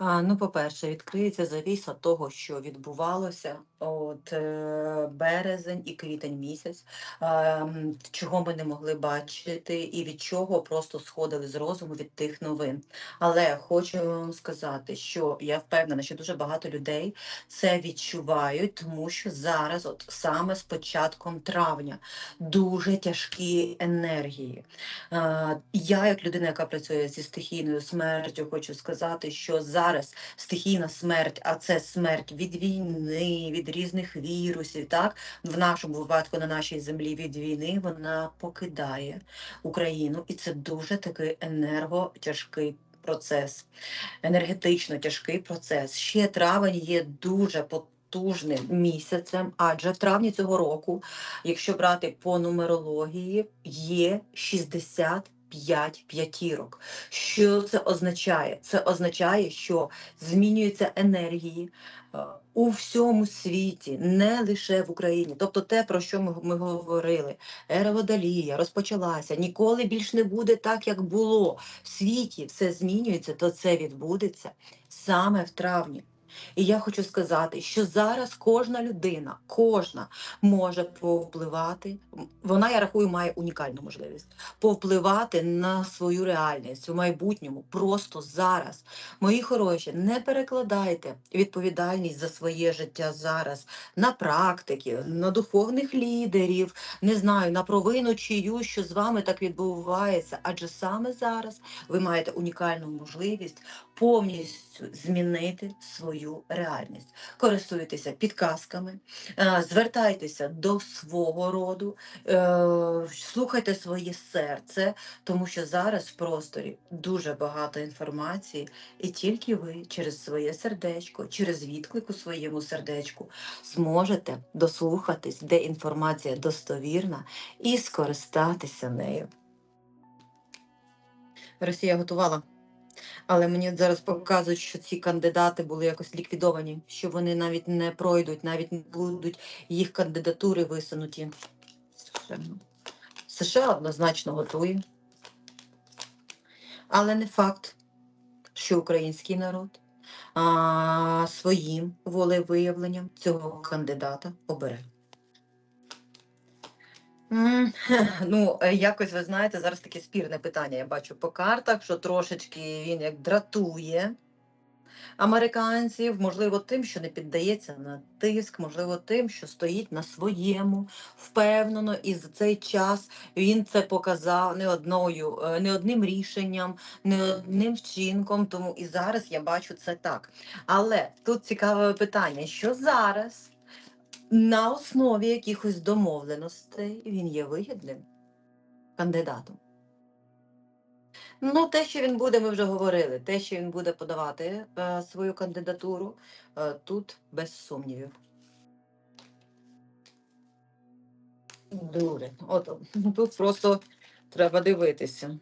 Ну, по-перше, відкриється завіса того, що відбувалося от е, березень і квітень місяць, чого ми не могли бачити, і від чого просто сходили з розуму від тих новин. Але хочу вам сказати, що я впевнена, що дуже багато людей це відчувають, тому що зараз, от саме з початком травня, дуже тяжкі енергії. Я, як людина, яка працює зі стихійною смертю, хочу сказати, що зараз стихійна смерть, а це смерть від війни, від різних вірусів, так в нашому випадку на нашій землі від війни вона покидає Україну, і це дуже такий енерготяжкий процес, енергетично тяжкий процес. Ще травень є дуже потужним місяцем, адже в травні цього року якщо брати по нумерології, є 65 п'ятірок. Що це означає? Це означає, що змінюються енергії е, у всьому світі, не лише в Україні. Тобто те, про що ми, ми говорили, ера Водолія розпочалася, ніколи більш не буде так, як було. В світі все змінюється, то це відбудеться саме в травні. І я хочу сказати, що зараз кожна людина, кожна може повпливати. Вона, я рахую, має унікальну можливість повпливати на свою реальність у майбутньому просто зараз. Мої хороші, не перекладайте відповідальність за своє життя зараз на практики, на духовних лідерів, не знаю, на провину чию, що з вами так відбувається. Адже саме зараз ви маєте унікальну можливість повністю змінити свою реальність. Користуйтеся підказками, е, звертайтеся до свого роду, е, слухайте своє серце, тому що зараз в просторі дуже багато інформації, і тільки ви через своє сердечко, через відклик у своєму сердечку зможете дослухатись, де інформація достовірна, і скористатися нею. Росія готувала. Але мені зараз показують, що ці кандидати були якось ліквідовані, що вони навіть не пройдуть, навіть не будуть їх кандидатури висунуті. США, США однозначно готує. Але не факт, що український народ а, своїм волевиявленням цього кандидата обере. Ну, е, якось ви знаєте, зараз таке спірне питання. Я бачу по картах, що трошечки він як дратує американців, можливо, тим, що не піддається на тиск, можливо, тим, що стоїть на своєму, впевнено, і за цей час він це показав не одною, е, не одним рішенням, не одним вчинком. Тому і зараз я бачу це так. Але тут цікаве питання: що зараз? На основі якихось домовленостей він є вигідним кандидатом. Ну, те, що він буде, ми вже говорили. Те, що він буде подавати е, свою кандидатуру, е, тут без сумнівів. Дуже. От тут просто треба дивитися.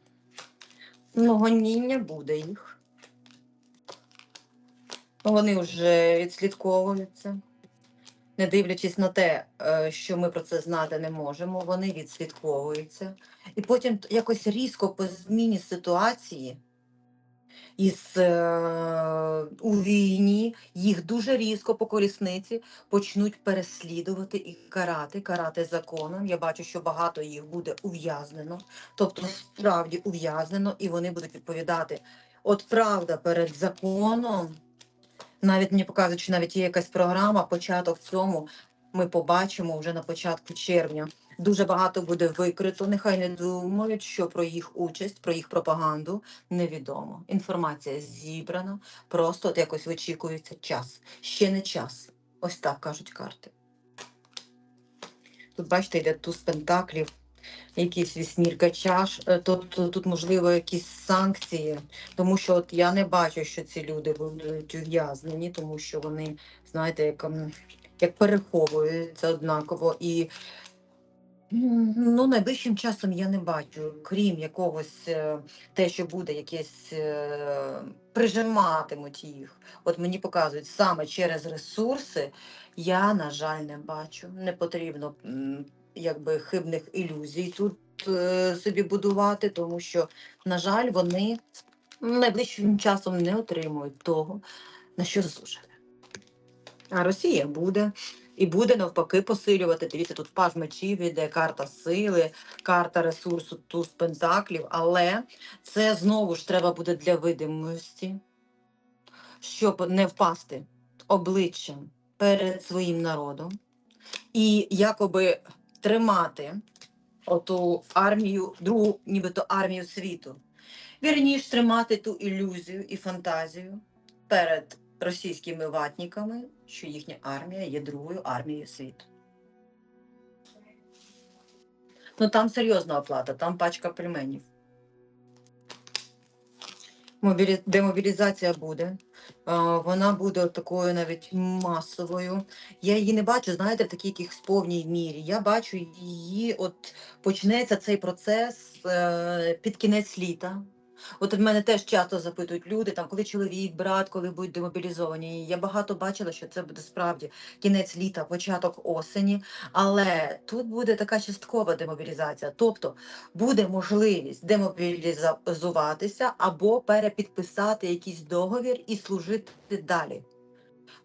Ну, гоніння буде їх. Вони вже відслідковуються не дивлячись на те, е, що ми про це знати не можемо, вони відслідковуються. І потім якось різко по зміні ситуації із е, у війні їх дуже різко по колісниці почнуть переслідувати і карати, карати законом. Я бачу, що багато їх буде ув'язнено, тобто справді ув'язнено, і вони будуть відповідати. От правда перед законом навіть мені показують, що навіть є якась програма, початок цьому ми побачимо вже на початку червня. Дуже багато буде викрито. Нехай не думають, що про їх участь, про їх пропаганду невідомо. Інформація зібрана, просто от якось вичікується час. Ще не час. Ось так кажуть карти. Тут, бачите, йде туз пентаклів якісь вісьмірка чаш, тобто тут, можливо, якісь санкції, тому що от я не бачу, що ці люди будуть ув'язнені, тому що вони, знаєте, як, як переховуються однаково. І ну, найближчим часом я не бачу, крім якогось е, те, що буде якесь е, прижиматимуть їх. От мені показують саме через ресурси, я, на жаль, не бачу. Не потрібно якби хибних ілюзій тут е, собі будувати, тому що, на жаль, вони найближчим часом не отримують того, на що заслужили. А Росія буде і буде навпаки посилювати. Дивіться, тут паж мечів іде, карта сили, карта ресурсу, туз пентаклів, але це знову ж треба буде для видимості, щоб не впасти обличчям перед своїм народом і якоби тримати оту армію, другу, нібито армію світу. Вірніш тримати ту ілюзію і фантазію перед російськими ватниками, що їхня армія є другою армією світу. Ну там серйозна оплата, там пачка пельменів. Мобілі... Демобілізація буде. Вона буде такою навіть масовою. Я її не бачу, знаєте, в такій якихось повній мірі. Я бачу її, от почнеться цей процес е, під кінець літа. От в мене теж часто запитують люди, там, коли чоловік, брат, коли будуть демобілізовані. Я багато бачила, що це буде справді кінець літа, початок осені. Але тут буде така часткова демобілізація. Тобто буде можливість демобілізуватися або перепідписати якийсь договір і служити далі.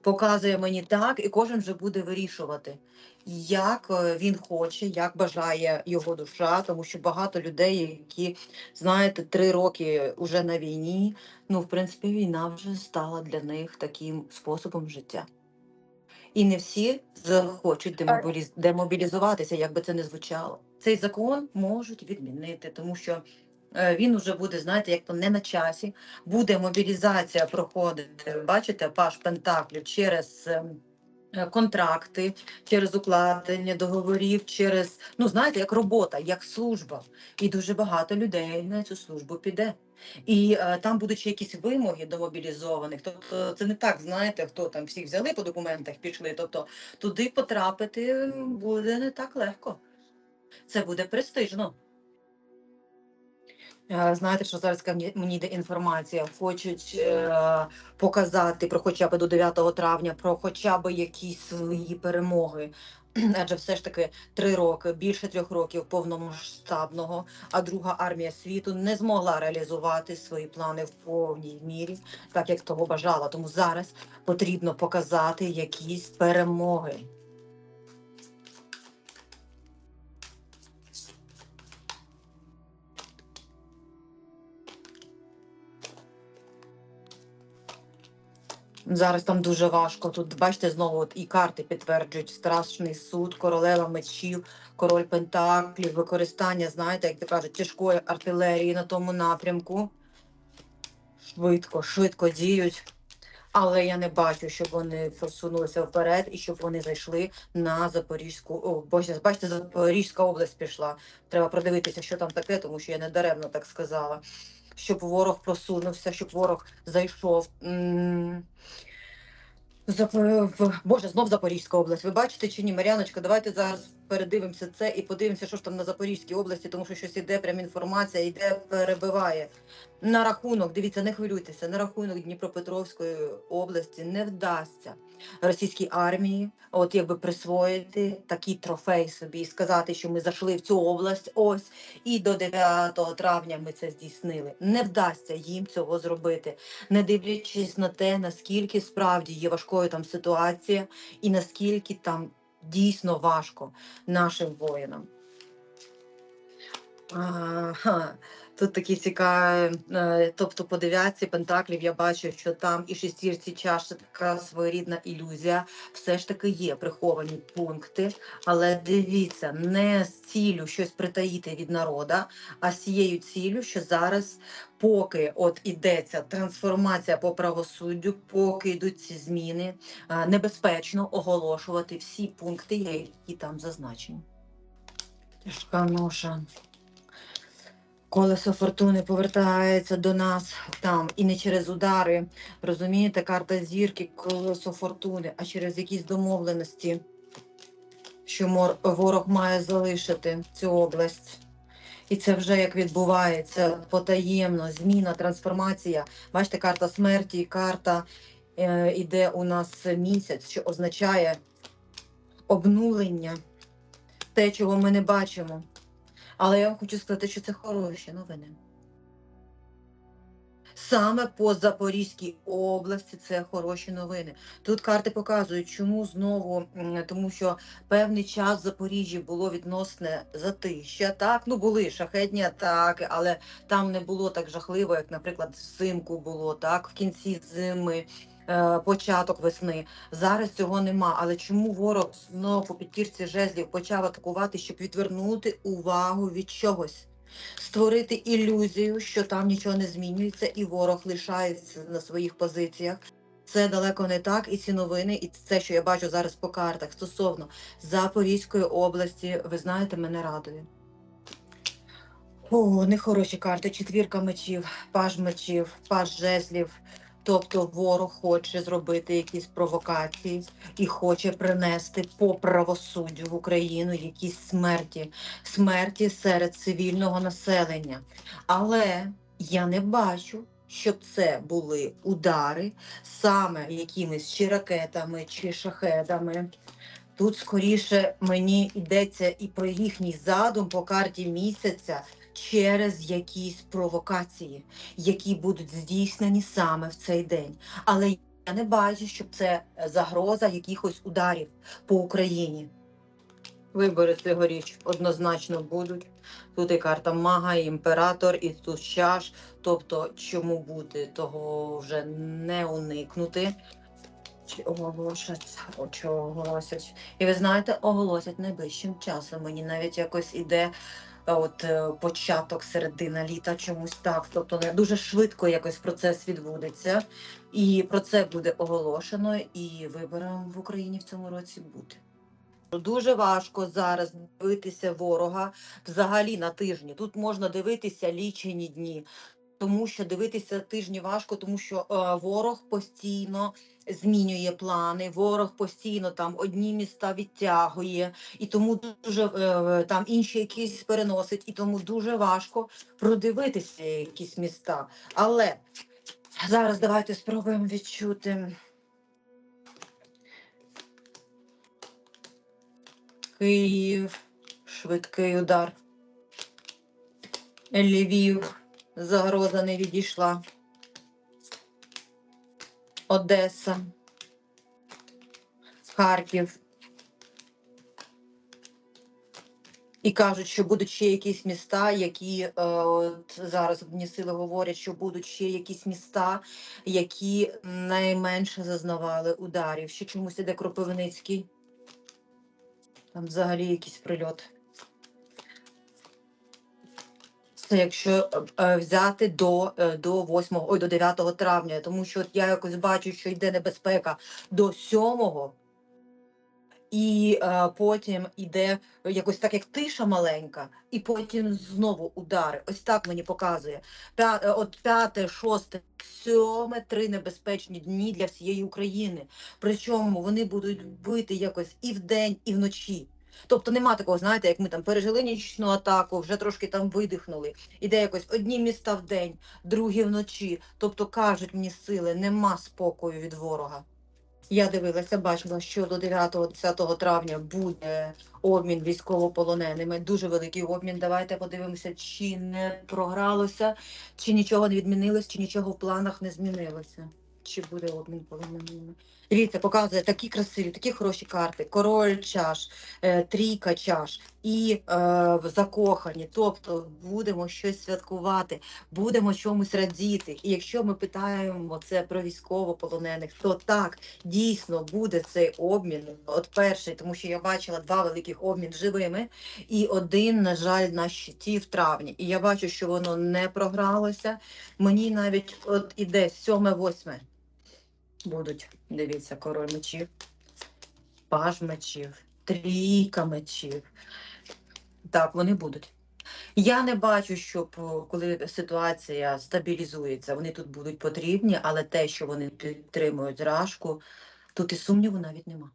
Показує мені так, і кожен вже буде вирішувати, як е, він хоче, як бажає його душа, тому що багато людей, які, знаєте, три роки вже на війні, ну, в принципі, війна вже стала для них таким способом життя. І не всі захочуть демобіліз... демобілізуватися, як би це не звучало. Цей закон можуть відмінити, тому що він уже буде, знаєте, як то не на часі. Буде мобілізація проходити, бачите, паш Пентаклів через ем, е, контракти, через укладення договорів, через, ну знаєте, як робота, як служба. І дуже багато людей на цю службу піде. І е, там будуть ще якісь вимоги до мобілізованих. Тобто це не так, знаєте, хто там всіх взяли по документах, пішли. Тобто туди потрапити буде не так легко. Це буде престижно. Е, Знаєте, що зараз мені йде інформація, хочуть е, показати про хоча б до 9 травня, про хоча б якісь свої перемоги. Адже все ж таки три роки, більше трьох років повномасштабного, а друга армія світу не змогла реалізувати свої плани в повній мірі, так як того бажала. Тому зараз потрібно показати якісь перемоги. Зараз там дуже важко. Тут бачите, знову от і карти підтверджують страшний суд, королева мечів, король пентаклів, використання, знаєте, як то кажуть, тяжкої артилерії на тому напрямку. Швидко, швидко діють. Але я не бачу, щоб вони просунулися вперед і щоб вони зайшли на Запорізьку. О, бачите, Запорізька область пішла. Треба продивитися, що там таке, тому що я не даремно так сказала. Щоб ворог просунувся, щоб ворог зайшов. Боже, знов Запорізька область. Ви бачите чи ні, Мар'яночка? Давайте зараз передивимося це і подивимося, що ж там на Запорізькій області, тому що щось іде, прям інформація йде, перебиває. На рахунок, дивіться, не хвилюйтеся, на рахунок Дніпропетровської області не вдасться російській армії, от якби присвоїти такий трофей собі і сказати, що ми зайшли в цю область, ось і до 9 травня ми це здійснили. Не вдасться їм цього зробити, не дивлячись на те, наскільки справді є важкою там ситуація, і наскільки там дійсно важко нашим воїнам. Ага. Тут такі цікаві, е, тобто по дев'ятці пентаклів я бачу, що там і шестірці чаш така своєрідна ілюзія. Все ж таки є приховані пункти, але дивіться, не з ціллю щось притаїти від народа, а з цією ціллю, що зараз, поки от ідеться трансформація по правосуддю, поки йдуть ці зміни, е, небезпечно оголошувати всі пункти, які там зазначені. Тяжка ноша. Колесо фортуни повертається до нас там і не через удари. Розумієте, карта зірки, колесо фортуни, а через якісь домовленості, що ворог має залишити цю область. І це вже як відбувається потаємно, зміна, трансформація. Бачите, карта смерті, карта е, іде у нас місяць, що означає обнулення, те, чого ми не бачимо. Але я вам хочу сказати, що це хороші новини. Саме по Запорізькій області це хороші новини. Тут карти показують, чому знову, тому що певний час в Запоріжжі було відносне затища. Так, ну були шахетні атаки, але там не було так жахливо, як, наприклад, взимку було так, в кінці зими. Е, Початок весни зараз цього нема. Але чому ворог знову по підтірці жезлів почав атакувати, щоб відвернути увагу від чогось? створити ілюзію, що там нічого не змінюється, і ворог лишається на своїх позиціях. Це далеко не так, і ці новини, і це, що я бачу зараз по картах стосовно Запорізької області, ви знаєте, мене радує. О, нехороші карти. Четвірка мечів, паж мечів, паж жезлів. Тобто ворог хоче зробити якісь провокації і хоче принести по правосуддю в Україну якісь смерті, смерті серед цивільного населення. Але я не бачу, щоб це були удари саме якимись чи ракетами, чи шахедами. Тут скоріше мені йдеться і про їхній задум по карті місяця через якісь провокації, які будуть здійснені саме в цей день. Але я не бачу, щоб це загроза якихось ударів по Україні. Вибори цьогоріч однозначно будуть. Тут і карта мага, і імператор, і тут чаш. Тобто, чому бути, того вже не уникнути. Чи оголошать, чого оголосять. І ви знаєте, оголосять найближчим часом. Мені навіть якось іде от е, початок, середина літа, чомусь так. Тобто не дуже швидко якось процес відбудеться, і про це буде оголошено, і виборам в Україні в цьому році бути. Дуже важко зараз дивитися ворога взагалі на тижні. Тут можна дивитися лічені дні, тому що дивитися тижні важко, тому що е, ворог постійно змінює плани, ворог постійно там одні міста відтягує, і тому дуже е, там інші якісь переносить, і тому дуже важко продивитися якісь міста. Але зараз давайте спробуємо відчути. Київ, швидкий удар. Львів, загроза не відійшла. Одеса, Харків. І кажуть, що будуть ще якісь міста, які е, от зараз одні сили говорять, що будуть ще якісь міста, які найменше зазнавали ударів. Ще чомусь іде Кропивницький. Там взагалі якийсь прильот. Якщо е, взяти до, е, до 8, ой, до 9 травня, тому що я якось бачу, що йде небезпека до 7, і е, потім йде якось так, як тиша маленька, і потім знову удари. Ось так мені показує. П'я, е, от 5, 6, 7, три небезпечні дні для всієї України. Причому вони будуть бити якось і вдень, і вночі. Тобто нема такого, знаєте, як ми там пережили нічну атаку, вже трошки там видихнули. Іде якось одні міста в день, другі вночі. Тобто кажуть мені сили, нема спокою від ворога. Я дивилася, бачила, що до 9-10 травня буде обмін військовополоненими. Дуже великий обмін. Давайте подивимося, чи не програлося, чи нічого не відмінилось, чи нічого в планах не змінилося. Чи буде обмін полоненими? Дивіться, показує такі красиві, такі хороші карти. Король чаш, е, трійка чаш і е, закохані. Тобто будемо щось святкувати, будемо чомусь радіти. І якщо ми питаємо це про військовополонених, то так дійсно буде цей обмін. От перший, тому що я бачила два великих обмін живими, і один, на жаль, на щиті в травні. І я бачу, що воно не програлося. Мені навіть от іде сьоме-восьме будуть. Дивіться, король мечів, паж мечів, трійка мечів. Так, вони будуть. Я не бачу, щоб о, коли ситуація стабілізується, вони тут будуть потрібні, але те, що вони підтримують зражку, тут і сумніву навіть нема.